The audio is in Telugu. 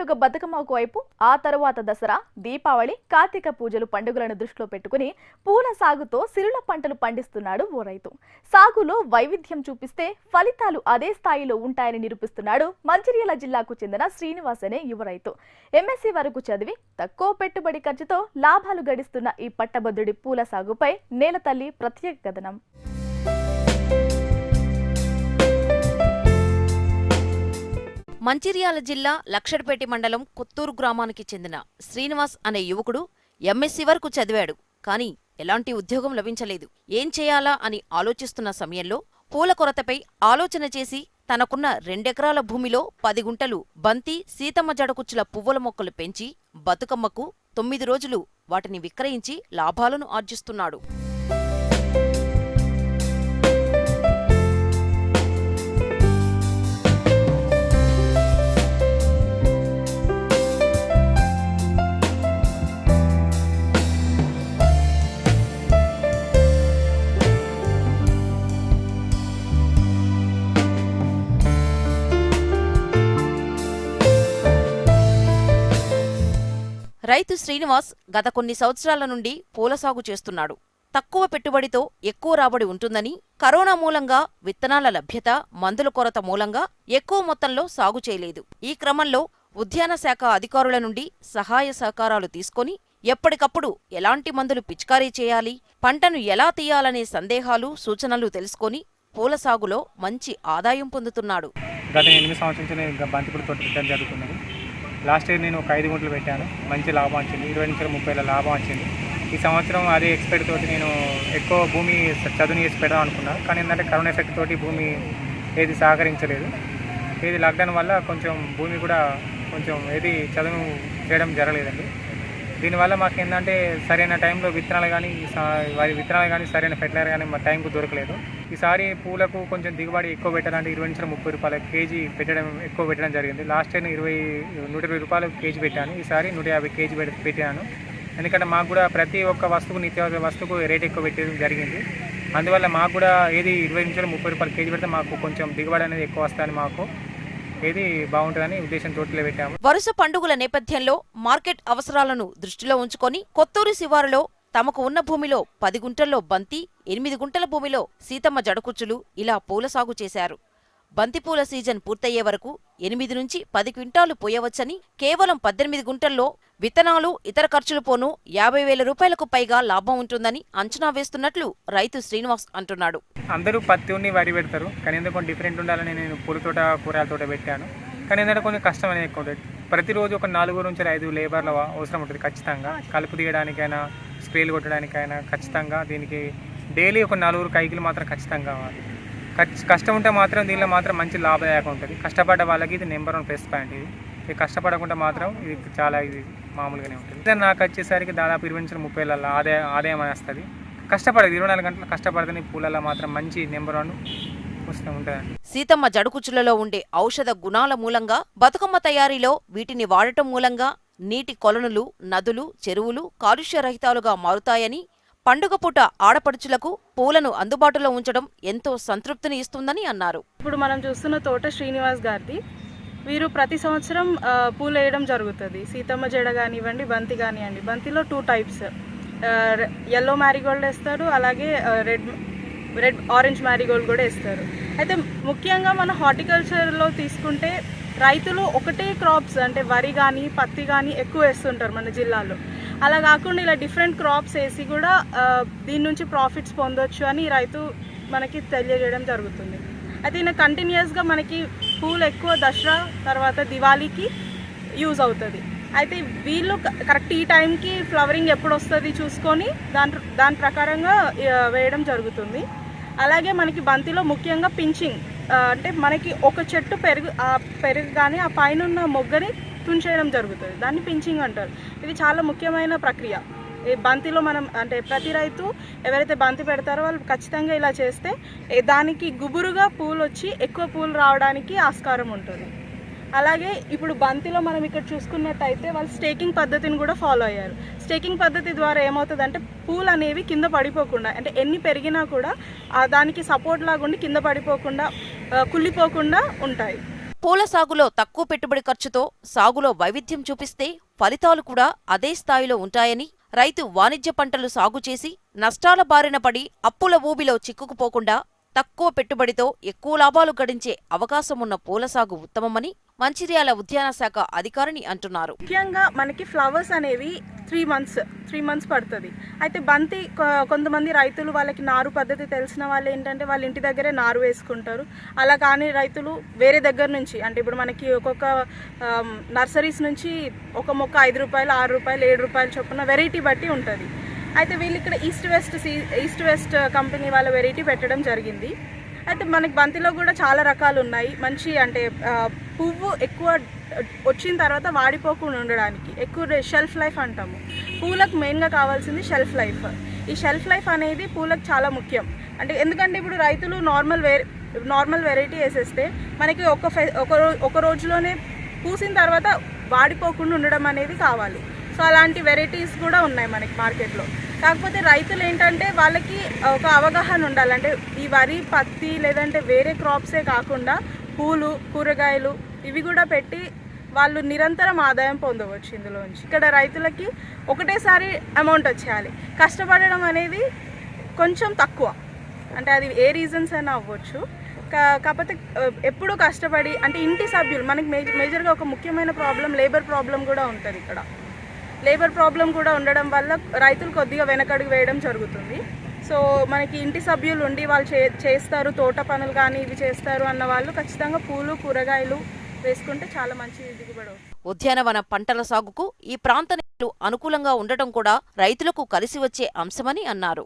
పండుగ బతుకమ్మ వైపు ఆ తరువాత దసరా దీపావళి కార్తీక పూజలు పండుగలను దృష్టిలో పెట్టుకుని పూల సాగుతో సిరుల పంటలు పండిస్తున్నాడు ఓ రైతు. సాగులో వైవిధ్యం చూపిస్తే ఫలితాలు అదే స్థాయిలో ఉంటాయని నిరూపిస్తున్నాడు మంచిర్యాల జిల్లాకు చెందిన శ్రీనివాస్ అనే యువ రైతు. ఎంఎస్సీ వరకు చదివి తక్కువ పెట్టుబడి ఖర్చుతో లాభాలు గడిస్తున్న ఈ పట్టభద్రుడి పూల సాగుపై నేలతల్లి ప్రత్యేక కథనం. మంచిర్యాల జిల్లా లక్షడిపేట మండలం కొత్తూరు గ్రామానికి చెందిన శ్రీనివాస్ అనే యువకుడు ఎంఎస్సీ వరకు చదివాడు కానీ ఎలాంటి ఉద్యోగం లభించలేదు. ఏం చేయాలా అని ఆలోచిస్తున్న సమయంలో పూల కొరతపై ఆలోచన చేసి తనకున్న రెండెకరాల భూమిలో పది గుంటలు బంతి సీతమ్మ జడకుచ్చుల పువ్వుల మొక్కలు పెంచి బతుకమ్మకు తొమ్మిది రోజులు వాటిని విక్రయించి లాభాలను ఆర్జిస్తున్నాడు. రైతు శ్రీనివాస్ గత కొన్ని సంవత్సరాల నుండి పూల సాగు చేస్తున్నాడు. తక్కువ పెట్టుబడితో ఎక్కువ రాబడి ఉంటుందని కరోనా మూలంగా విత్తనాల లభ్యత మందుల కొరత మూలంగా ఎక్కువ మొత్తంలో సాగు చేయలేదు. ఈ క్రమంలో ఉద్యాన శాఖ అధికారుల నుండి సహాయ సహకారాలు తీసుకొని ఎప్పటికప్పుడు ఎలాంటి మందులు పిచికారీ చేయాలి పంటను ఎలా తీయాలనే సందేహాలు సూచనలు తెలుసుకొని పూల సాగులో మంచి ఆదాయం పొందుతున్నాడు. గత ఎనిమిది సంవత్సరం నుంచి బంతిపూడి తోట పెట్టడం జరుగుతున్నది. లాస్ట్ ఇయర్ నేను ఒక ఐదు గుంటలు పెట్టాను. మంచి లాభం వచ్చింది. ఇరవై నుంచి ముప్పై వేల లాభం వచ్చింది. ఈ సంవత్సరం అదే ఎక్స్పెక్ట్ తోటి నేను ఎక్కువ భూమి చదువుని చేసి పెడదాం అనుకున్నాను కానీ ఏంటంటే కరోనా ఎఫెక్ట్ తోటి భూమి ఏది సహకరించలేదు. ఏది లాక్డౌన్ వల్ల కొంచెం భూమి కూడా కొంచెం ఏది చదువు చేయడం జరగలేదండి. దీనివల్ల మాకు ఏంటంటే సరైన టైంలో విత్తనాలు కానీ వారి విత్తనాలు కానీ సరైన ఫెర్టిలైజర్ కానీ మా టైంకు దొరకలేదు. ఈసారి పూలకు కొంచెం దిగుబడి ఎక్కువ పెట్టాలంటే ఇరవై నుంచి ముప్పై రూపాయల కేజీ పెట్టడం ఎక్కువ పెట్టడం జరిగింది. లాస్ట్ టైం ఇరవై నూట ఇరవై రూపాయలు కేజీ పెట్టాను. ఈసారి నూట యాభై కేజీ పెట్టాను. ఎందుకంటే మాకు కూడా ప్రతి ఒక్క వస్తువుకు నిత్యావసర వస్తువుకు రేట్ ఎక్కువ పెట్టడం జరిగింది. అందువల్ల మాకు కూడా ఏది ఇరవై నుంచి ముప్పై రూపాయలు కేజీ పెడితే మాకు కొంచెం దిగుబడి అనేది ఎక్కువ వస్తుంది మాకు. ఇది బాగుంటుందని ఉద్దేశం పెట్టాము. వరుస పండుగల నేపథ్యంలో మార్కెట్ అవసరాలను దృష్టిలో ఉంచుకొని కొత్తూరు శివారులో తమకు ఉన్న భూమిలో పది గుంటల్లో బంతి ఎనిమిది గుంటల భూమిలో సీతమ్మ జడకుచ్చులు ఇలా పూల సాగు చేశారు. బంతిపూల సీజన్ పూర్తయ్యే వరకు ఎనిమిది నుంచి పది క్వింటాలు పోయవచ్చని కేవలం పద్దెనిమిది గుంటల్లో విత్తనాలు ఇతర ఖర్చులు పోను యాభై వేల రూపాయలకు పైగా లాభం ఉంటుందని అంచనా వేస్తున్నట్లు రైతు శ్రీనివాస్ అంటున్నాడు. అందరూ పత్తి ఉన్ని వరి పెడతారు. కానీ ఎందుకు కొంచెం డిఫరెంట్ ఉండాలని నేను పూల తోట కూరగాయల తోట పెట్టాను. కానీ ఏంటంటే కొంచెం కష్టం అనేది ఎక్కువ ఉంటుంది. ప్రతిరోజు ఒక నాలుగు నుంచి ఐదు లేబర్ల అవసరం ఉంటుంది ఖచ్చితంగా. కలుపు తీయడానికైనా స్ప్రేలు కొట్టడానికైనా ఖచ్చితంగా దీనికి డైలీ ఒక నలుగురు కైకిలు మాత్రం ఖచ్చితంగా కావాలి. కష్టం ఉంటే మాత్రం దీనిలో మాత్రం మంచి లాభదాయకం ఉంటుంది. కష్టపడ్డ వాళ్ళకి ఇది నెంబర్ వన్ ప్లస్ పాయింట్ ఇది. ఇది కష్టపడకుండా మాత్రం ఇది చాలా ఇది మామూలుగానే ఉంటుంది. ఇది నాకు వచ్చేసరికి దాదాపు ఇరవై నుంచి ముప్పై వేల ఆదాయం ఆదాయం అని వస్తుంది. కష్టపడదు. ఇరవై నాలుగు గంటలు కష్టపడితే పూలలో మాత్రం మంచి నెంబర్ వన్ సీతమ్మ జడకుచ్చులలో ఉండే ఔషధ గుణాల మూలంగా బతుకమ్మ తయారీలో వీటిని వాడటం మూలంగా నీటి కొలనులు నదులు చెరువులు కాలుష్యరహితాలుగా మారుతాయని పండుగ పూట ఆడపడుచులకు పూలను అందుబాటులో ఉంచడం ఎంతో సంతృప్తిని ఇస్తుందని అన్నారు. ఇప్పుడు మనం చూస్తున్న తోట శ్రీనివాస్ గారిది. వీరు ప్రతి సంవత్సరం పూలు వేయడం జరుగుతుంది. సీతమ్మ జడ కానివ్వండి బంతి కానివ్వండి. బంతిలో టూ టైప్స్ ఎల్లో మ్యారీగోల్డ్ వేస్తారు అలాగే రెడ్ రెడ్ ఆరెంజ్ మ్యారీగోల్డ్ కూడా వేస్తారు. అయితే ముఖ్యంగా మన హార్టికల్చర్లో తీసుకుంటే రైతులు ఒకటే క్రాప్స్ అంటే వరి కానీ పత్తి కానీ ఎక్కువ వేస్తుంటారు మన జిల్లాలో. అలా కాకుండా ఇలా డిఫరెంట్ క్రాప్స్ వేసి కూడా దీని నుంచి ప్రాఫిట్స్ పొందొచ్చు అని రైతు మనకి తెలియజేయడం జరుగుతుంది. అయితే ఈయన కంటిన్యూస్గా మనకి పూలు ఎక్కువ దసరా తర్వాత దివాళీకి యూజ్ అవుతుంది. అయితే వీళ్ళు కరెక్ట్ ఈ టైంకి ఫ్లవరింగ్ ఎప్పుడు వస్తుంది చూసుకొని దాని దాని ప్రకారంగా వేయడం జరుగుతుంది. అలాగే మనకి బంతిలో ముఖ్యంగా పించింగ్ అంటే మనకి ఒక చెట్టు పెరుగు ఆ ఆ పైన ఉన్న మొగ్గని తుంచేయడం జరుగుతుంది. దాన్ని పించింగ్ అంటారు. ఇది చాలా ముఖ్యమైన ప్రక్రియ. ఈ బంతిలో మనం అంటే ప్రతి రైతు ఎవరైతే బంతి పెడతారో వాళ్ళు ఖచ్చితంగా ఇలా చేస్తే దానికి గుబురుగా పూలు వచ్చి ఎక్కువ పూలు రావడానికి ఆస్కారం ఉంటుంది. అలాగే ఇప్పుడు బంతిలో మనం ఇక్కడ చూసుకున్నట్టయితే వాళ్ళు స్టేకింగ్ పద్ధతిని కూడా ఫాలో అయ్యారు. స్టేకింగ్ పద్ధతి ద్వారా ఏమవుతుందంటే పూలు అనేవి కింద పడిపోకుండా అంటే ఎన్ని పెరిగినా కూడా దానికి సపోర్ట్ లాగుండి కింద పడిపోకుండా కుళ్ళిపోకుండా ఉంటాయి. పూల సాగులో తక్కువ పెట్టుబడి ఖర్చుతో సాగులో వైవిధ్యం చూపిస్తే ఫలితాలు కూడా అదే స్థాయిలో ఉంటాయని రైతు వాణిజ్య పంటలు సాగు చేసి నష్టాల బారిన పడి అప్పుల ఊబిలో చిక్కుకుపోకుండా తక్కువ పెట్టుబడితో ఎక్కువ లాభాలు గడించే అవకాశమున్న పూల సాగు ఉత్తమమని మంచిర్యాల ఉద్యాన శాఖ అధికారిని అంటున్నారు. ముఖ్యంగా మనకి ఫ్లవర్స్ అనేవి త్రీ మంత్స్ త్రీ మంత్స్ పడుతుంది. అయితే బంతి కొంతమంది రైతులు వాళ్ళకి నారు పద్ధతి తెలిసిన వాళ్ళు ఏంటంటే వాళ్ళ ఇంటి దగ్గరే నారు వేసుకుంటారు. అలా కానీ రైతులు వేరే దగ్గర నుంచి అంటే ఇప్పుడు మనకి ఒక్కొక్క నర్సరీస్ నుంచి ఒక మొక్క ఐదు రూపాయలు ఆరు రూపాయలు ఏడు రూపాయలు చొప్పున వెరైటీ బట్టి ఉంటుంది. అయితే వీళ్ళు ఇక్కడ east west sea east west company వాళ్ళ వెరైటీ పెట్టడం జరిగింది. అయితే మనకి బంతిలో కూడా చాలా రకాలు ఉన్నాయి. మంచి అంటే పువ్వు ఎక్కువ వచ్చిన తర్వాత వాడిపోకుండా ఉండడానికి. ఎక్కువ షెల్ఫ్ లైఫ్ అంటాము. పూలకు మెయిన్గా కావాల్సింది షెల్ఫ్ లైఫ్ ఈ షెల్ఫ్ లైఫ్ అనేది పూలకు చాలా ముఖ్యం. అంటే ఎందుకంటే ఇప్పుడు రైతులు నార్మల్ వెరై నార్మల్ వెరైటీ వేసేస్తే మనకి ఒక ఫె ఒక ఒక రోజులోనే పూసిన తర్వాత వాడిపోకుండా ఉండడం అనేది కావాలి. సో అలాంటి వెరైటీస్ కూడా ఉన్నాయి మనకి మార్కెట్లో. కాకపోతే రైతులు ఏంటంటే వాళ్ళకి ఒక అవగాహన ఉండాలంటే ఈ వరి పత్తి లేదంటే వేరే క్రాప్సే కాకుండా పూలు కూరగాయలు ఇవి కూడా పెట్టి వాళ్ళు నిరంతరం ఆదాయం పొందవచ్చు ఇందులోంచి. ఇక్కడ రైతులకి ఒకటేసారి అమౌంట్ వచ్చేయాలి. కష్టపడడం అనేది కొంచెం తక్కువ. అంటే అది ఏ రీజన్స్ అయినా అవ్వచ్చు. కా- కాకపోతే ఎప్పుడు ఎప్పుడూ కష్టపడి అంటే ఇంటి సభ్యులు మనకి మేజర్ మేజర్గా ఒక ముఖ్యమైన ప్రాబ్లం లేబర్ ప్రాబ్లం కూడా ఉంటుంది ఇక్కడ. లేబర్ ప్రాబ్లం కూడా ఉండడం వల్ల రైతులు కొద్దిగా వెనకడుగు వేయడం జరుగుతుంది. సో మనకి ఇంటి సభ్యులు ఉండి వాళ్ళు చే చేస్తారు తోట పనులు కానీ ఇవి చేస్తారు అన్న వాళ్ళు ఖచ్చితంగా పూలు కూరగాయలు వేసుకుంటే చాలా మంచి దిగుబడి ఉద్యానవన పంటల సాగుకు ఈ ప్రాంత నీరు అనుకూలంగా ఉండటం కూడా రైతులకు కలిసి వచ్చే అంశమని అన్నారు.